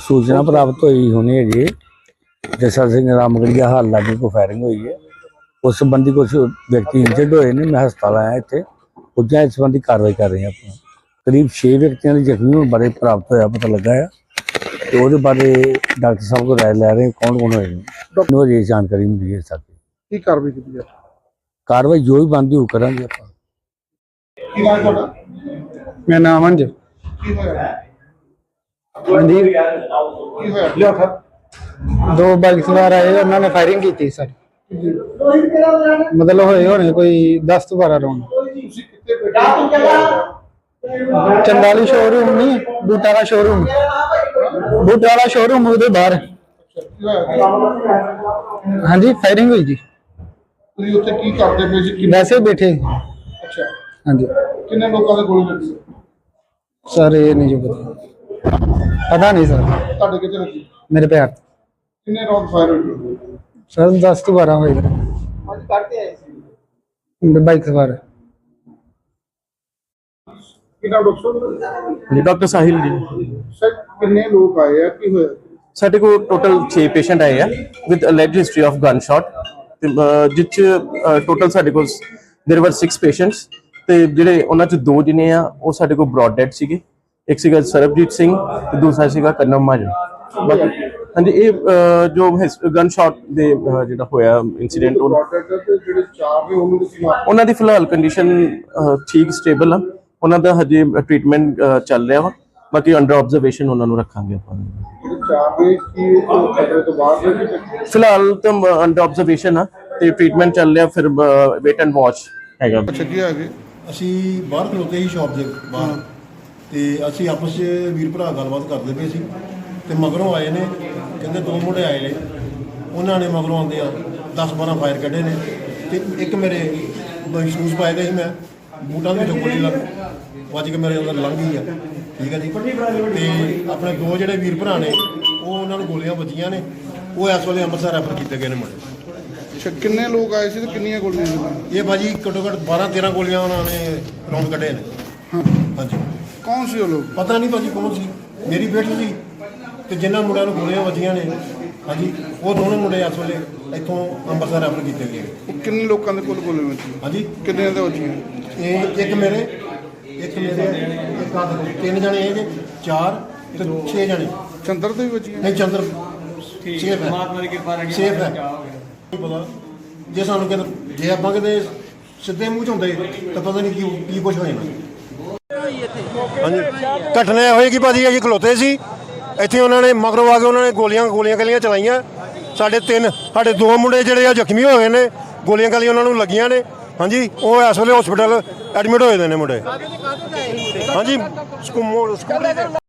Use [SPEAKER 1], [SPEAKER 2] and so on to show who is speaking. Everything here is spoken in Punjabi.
[SPEAKER 1] ਸੂਚਨਾ ਪ੍ਰਾਪਤ ਹੋਈ ਹੋਣੀ ਹੈ ਜੀ ਜਸਾ ਸਿੰਘ ਰਾਮਗੜੀਆ ਹਾਲ ਲਾਗੇ ਕੋ ਫਾਇਰਿੰਗ ਹੋਈ ਹੈ। ਉਸ ਸੰਬੰਧੀ ਕੁਝ ਵਿਅਕਤੀ ਇੰਜਰਡ ਹੋਏ ਨੇ ਮੈਂ ਹਸਪਤਾਲ ਆਇਆ ਇੱਥੇ। ਪੁੱਜਾ ਇਸ ਸੰਬੰਧੀ ਕਾਰਵਾਈ ਕਰ ਰਹੇ ਹਾਂ ਆਪਾਂ। ਕਰੀਬ 6 ਵਿਅਕਤੀਆਂ ਦੇ ਜ਼ਖਮੀ ਹੋਣ ਬਾਰੇ ਪ੍ਰਾਪਤ ਹੋਇਆ ਪਤਾ ਲੱਗਾ ਹੈ ਤੇ ਉਹਦੇ ਬਾਰੇ ਡਾਕਟਰ ਸਾਹਿਬ ਕੋਲ ਰਾਏ ਲੈ ਰਹੇ ਕੌਣ ਕੌਣ ਹੋਏ ਨੇ। ਨੂੰ ਅਜੇ ਜਾਣਕਾਰੀ ਮਿਲੀ ਹੈ ਸਾਡੀ
[SPEAKER 2] ਕੀ ਕਾਰਵਾਈ ਕੀਤੀ ਜਾ
[SPEAKER 1] ਕਾਰਵਾਈ ਜੋ ਵੀ ਬਣਦੀ ਉਹ ਕਰਾਂਗੇ ਆਪਾਂ।
[SPEAKER 2] ਕੀ ਨਾਮ ਤੁਹਾਡਾ?
[SPEAKER 3] ਮੇਰਾ ਨਾਮ ਅੰਜ
[SPEAKER 2] ਕੀ ਹੋਇਆ?
[SPEAKER 3] ਹਾਂਜੀ।
[SPEAKER 2] ਕੀ ਹੋਇਆ ਲਿਆ ਖਾ
[SPEAKER 3] ਦੋ ਬਾਈਕ ਸਵਾਰ ਆਏ ਉਹਨਾਂ ਨੇ ਫਾਇਰਿੰਗ ਕੀਤੀ ਸਰ ਮਤਲਬ ਹੋਏ ਹੋਣੇ ਕੋਈ 10 ਤੋਂ 12 ਰਾਉਂਡ
[SPEAKER 2] ਤੁਸੀਂ ਕਿੱਥੇ ਬੈਠੇ
[SPEAKER 3] ਚੰਦਾਲੀ ਸ਼ੋਰੂਮ ਨਹੀਂ ਬੂਟਾ ਦਾ ਸ਼ੋਰੂਮ ਬੂਟਾ ਵਾਲਾ ਸ਼ੋਰੂਮ ਉਹਦੇ ਬਾਹਰ। ਹਾਂਜੀ ਫਾਇਰਿੰਗ ਹੋਈ ਜੀ।
[SPEAKER 2] ਤੁਸੀਂ ਉੱਥੇ ਕੀ ਕਰਦੇ ਪਏ ਸੀ?
[SPEAKER 3] ਵੈਸੇ ਬੈਠੇ।
[SPEAKER 2] ਅੱਛਾ।
[SPEAKER 3] ਹਾਂਜੀ।
[SPEAKER 2] ਕਿੰਨੇ ਲੋਕਾਂ ਦੇ ਗੋਲੀ ਲੱਗੀ?
[SPEAKER 3] ਸਰ ਇਹ ਨਹੀਂ ਜੋ ਪਤਾ। ਪਤਾ ਨਹੀਂ ਸਰ
[SPEAKER 2] ਤੁਹਾਡੇ ਕਿੱਥੇ ਲੱਗੀ
[SPEAKER 3] ਮੇਰੇ ਪੈਰ
[SPEAKER 2] ਕਿੰਨੇ ਰੌਂਡ ਫਾਇਰ ਹੋਏ
[SPEAKER 3] ਸਰ 10 ਤੋਂ 12 ਹੋਏ
[SPEAKER 2] ਅੱਜ ਕੱਢਦੇ ਆਏ ਸੀ
[SPEAKER 3] ਬਾਈਕ ਸਵਾਰ
[SPEAKER 2] ਕਿੰਨਾ ਡਾਕਟਰ
[SPEAKER 4] ਜੀ ਡਾਕਟਰ ਸਾਹਿਲ ਜੀ
[SPEAKER 2] ਸਰ ਕਿੰਨੇ ਲੋਕ ਆਏ ਆ ਕੀ ਹੋਇਆ
[SPEAKER 4] ਸਾਡੇ ਕੋਲ ਟੋਟਲ 6 ਪੇਸ਼ੈਂਟ ਆਏ ਆ with alleged history of gunshot ਜਿਸ ਚ ਟੋਟਲ ਸਾਡੇ ਕੋਲ देयर वर 6 ਪੇਸ਼ੈਂਟਸ ਤੇ ਜਿਹੜੇ ਉਹਨਾਂ ਚ ਦੋ ਜਿਨੇ ਆ ਉਹ ਸਾਡੇ ਕੋਲ ਬ੍ਰੌਡ ਡੈਡ ਸੀਗੇ ਇੱਕ ਸੀਗਾ ਸਰਬਜੀਤ ਸਿੰਘ ਤੇ ਦੂਸਰਾ ਸੀਗਾ ਕਰਨਮ ਮਾਜਨ ਬਾਕੀ ਹਾਂਜੀ ਇਹ ਜੋ ਗਨ ਸ਼ਾਟ ਦੇ ਜਿਹੜਾ ਹੋਇਆ ਇਨਸੀਡੈਂਟ ਉਹ
[SPEAKER 2] ਡਾਕਟਰ ਦੇ ਜਿਹੜੇ ਚਾਰ ਨੇ ਉਹਨਾਂ ਦੇ ਖਿਲਾਫ
[SPEAKER 4] ਉਹਨਾਂ ਦੀ ਫਿਲਹਾਲ ਕੰਡੀਸ਼ਨ ਠੀਕ ਸਟੇਬਲ ਆ। ਉਹਨਾਂ ਦਾ ਹਜੇ ਟ੍ਰੀਟਮੈਂਟ ਚੱਲ ਰਿਹਾ ਵਾ। ਬਾਕੀ ਅੰਡਰ ਆਬਜ਼ਰਵੇਸ਼ਨ ਉਹਨਾਂ ਨੂੰ ਰੱਖਾਂਗੇ ਆਪਾਂ। ਫਿਲਹਾਲ ਤਾਂ ਅੰਡਰ ਆਬਜ਼ਰਵੇਸ਼ਨ ਆ ਤੇ ਟ੍ਰੀਟਮੈਂਟ ਚੱਲ ਰਿਹਾ ਫਿਰ ਵੇਟ ਐਂਡ ਵਾਚ ਹੈਗਾ।
[SPEAKER 2] ਅੱਛਾ ਕੀ ਹੈਗੇ
[SPEAKER 5] ਅਸੀਂ ਬਾਹਰ ਖਲੋਤੇ ਸੀ ਸ਼ਾਪ ਦੇ ਬਾਹਰ। ਤੇ ਅਸੀਂ ਆਪਸ 'ਚ ਵੀਰ ਭਰਾ ਗੱਲਬਾਤ ਕਰਦੇ ਪਏ ਸੀ ਤੇ ਮਗਰੋਂ ਆਏ ਨੇ ਕਹਿੰਦੇ ਦੋ ਮੁੰਡੇ ਆਏ ਨੇ। ਉਹਨਾਂ ਨੇ ਮਗਰੋਂ ਆਉਂਦੇ ਆ 10 12 ਫਾਇਰ ਕੱਢੇ ਨੇ ਤੇ ਇੱਕ ਮੇਰੇ ਸ਼ੂਜ਼ ਪਾਏ ਦੇ ਸੀ ਮੈਂ ਬੂਟਾਂ ਦੇ ਗੋਲੀ ਲੱਗ ਵੱਜ ਕੇ ਮੇਰੇ ਅੰਦਰ ਲੰਘ ਗਈ ਆ। ਠੀਕ ਹੈ ਜੀ? ਤੇ ਆਪਣੇ ਦੋ ਜਿਹੜੇ ਵੀਰ ਭਰਾ ਨੇ ਉਹ ਉਹਨਾਂ ਨੂੰ ਗੋਲੀਆਂ ਵੱਜੀਆਂ ਨੇ ਉਹ ਇਸ ਵੇਲੇ ਅੰਮ੍ਰਿਤਸਰ ਰੈਫਰ ਕੀਤੇ ਗਏ ਨੇ ਮੁੰਡੇ।
[SPEAKER 2] ਅੱਛਾ ਕਿੰਨੇ ਲੋਕ ਆਏ ਸੀ ਤੇ ਕਿੰਨੀਆਂ ਗੋਲੀਆਂ ਚੱਲੀਆਂ
[SPEAKER 5] ਇਹ ਭਾਜੀ ਘੱਟੋ ਘੱਟ 12 13 ਗੋਲੀਆਂ ਉਹਨਾਂ ਨੇ ਰੌਂਡ ਕੱਢੇ ਨੇ। ਹਾਂਜੀ।
[SPEAKER 2] ਕੌਣ ਸੀ ਉਹ ਲੋਕ?
[SPEAKER 5] ਪਤਾ ਨਹੀਂ ਭਾਜੀ ਕੌਣ ਸੀ। ਮੇਰੀ ਬੇਟੀ ਸੀ ਤੇ ਜਿਨ੍ਹਾਂ ਮੁੰਡਿਆਂ ਨੂੰ ਗੋਲੀਆਂ ਵੱਜੀਆਂ ਨੇ ਹਾਂਜੀ ਉਹ ਦੋਨੋਂ ਮੁੰਡੇ ਇਸ ਵੇਲੇ ਇੱਥੋਂ ਅੰਮ੍ਰਿਤਸਰ ਰੈਫਰ ਕੀਤੇ ਗਏ।
[SPEAKER 2] ਉਹ ਕਿੰਨੇ ਲੋਕਾਂ ਦੇ ਕੋਲ ਗੋਲੀਆਂ ਵੱਜੀਆਂ?
[SPEAKER 5] ਹਾਂਜੀ।
[SPEAKER 2] ਕਿੰਨੇ ਦੇ ਵੱਜੀਆਂ?
[SPEAKER 5] ਇਹ ਇੱਕ ਮੇਰੇ ਇੱਕ ਮੇਰੇ ਇੱਕ ਆਹ ਦੇਖੋ, ਤਿੰਨ ਜਣੇ ਇਹ ਜੇ ਚਾਰ ਤੇ 6 ਜਣੇ।
[SPEAKER 2] ਚੰਦਰ ਦੇ ਵੀ ਵੱਜੀਆਂ?
[SPEAKER 5] ਨਹੀਂ ਚੰਦਰ ਸੇਫ ਹੈ। ਮਾਤਮਾ ਦੀ ਕਿਰਪਾ ਨਾਲ ਸੇਫ ਹੈ। ਨਹੀਂ ਪਤਾ ਜੇ ਸਾਨੂੰ ਕਿਤੇ ਜੇ ਆਪਾਂ ਕਿਤੇ ਸਿੱਧੇ ਮੂੰਹ ਚ ਹੁੰਦੇ ਤਾਂ ਪਤਾ ਨਹੀਂ ਕੀ ਕੀ ਕੁਝ ਹੋ ਜਾਣਾ। ਹਾਂਜੀ। ਘਟਨਾ ਇਹ ਹੋਈ ਕਿ ਭਾਜੀ ਅਸੀਂ ਖਲੋਤੇ ਸੀ। ਇੱਥੇ ਉਹਨਾਂ ਨੇ ਮਗਰੋਂ ਆ ਕੇ ਉਹਨਾਂ ਨੇ ਗੋਲੀਆਂ ਗੋਲੀਆਂ ਗਲੀਆਂ ਚਲਾਈਆਂ। ਸਾਡੇ ਤਿੰਨ ਸਾਡੇ ਦੋ ਮੁੰਡੇ ਜਿਹੜੇ ਆ ਜ਼ਖਮੀ ਹੋਏ ਨੇ। ਗੋਲੀਆਂ ਗਲੀਆਂ ਉਹਨਾਂ ਨੂੰ ਲੱਗੀਆਂ ਨੇ। ਹਾਂਜੀ, ਉਹ ਇਸ ਵੇਲੇ ਹਸਪੀਟਲ ਐਡਮਿਟ ਹੋਏ ਦੇ ਨੇ ਮੁੰਡੇ। ਹਾਂਜੀ। ਸਕੂਮੋ ਸਕੂਟਰੀ